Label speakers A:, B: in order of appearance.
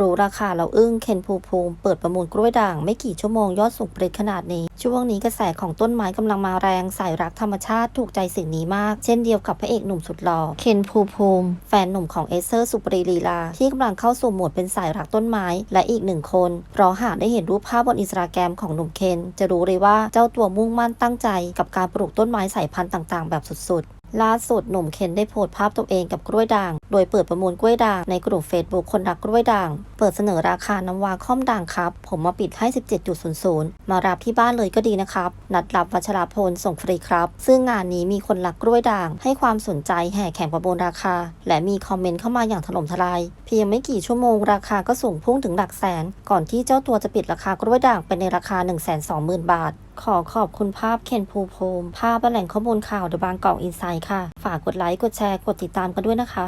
A: รู้ราคาเราอึ้งเคนภูภูมิ เปิดประมูลกล้วยด่าง ไม่กี่ชั่วโมงยอดสูงปริขนาดนี้ ช่วงนี้กระแสของต้นไม้กำลังมาแรงสายรักธรรมชาติถูกใจสิ่งนี้มาก เช่นเดียวกับพระเอกหนุ่มสุดหล่อเคนภูภูมิ แฟนหนุ่มของเอเซอร์สุปรีลีลา ที่กำลังเข้าสู่โหมดเป็นสายรักต้นไม้ และอีกหนึ่งคนเพราะหากได้เห็นรูปภาพบนอินสตาแกรมของหนุ่มเคน จะรู้เลยว่าเจ้าตัวมุ่งมั่นตั้งใจ กับการปลูกต้นไม้สายพันธุ์ต่าง ๆ แบบสุดๆ ล่าสุดหนุ่มเคนได้โพสต์ภาพตัวเองกับกล้วยด่าง โดยเปิดประมูลกล้วยด่างในกลุ่ม Facebook คนรักกล้วยด่าง เปิดเสนอราคาน้ำวาค่อมด่างครับ ผมมาปิดให้ 17.00 มารับที่บ้านเลยก็ดีนะครับ นัดรับวัชราพลส่งฟรีครับ ซึ่งงานนี้มีคนรักกล้วยด่าง ให้ความสนใจแห่แข่งประมูลราคา และมีคอมเมนต์เข้ามาอย่างถล่มทลาย เพียงไม่กี่ชั่วโมงราคาก็สูงพุ่งถึงหลักแสน ก่อนที่เจ้าตัวจะปิดราคากล้วยด่างไปในราคา 120,000 บาท ขอขอบคุณภาพเคนภูมิภูมิภาพและแหล่งข้อมูลข่าวเดอะบางกอกอินไซด์ค่ะ ฝากกดไลค์ กดแชร์ กดติดตามกันด้วยนะคะ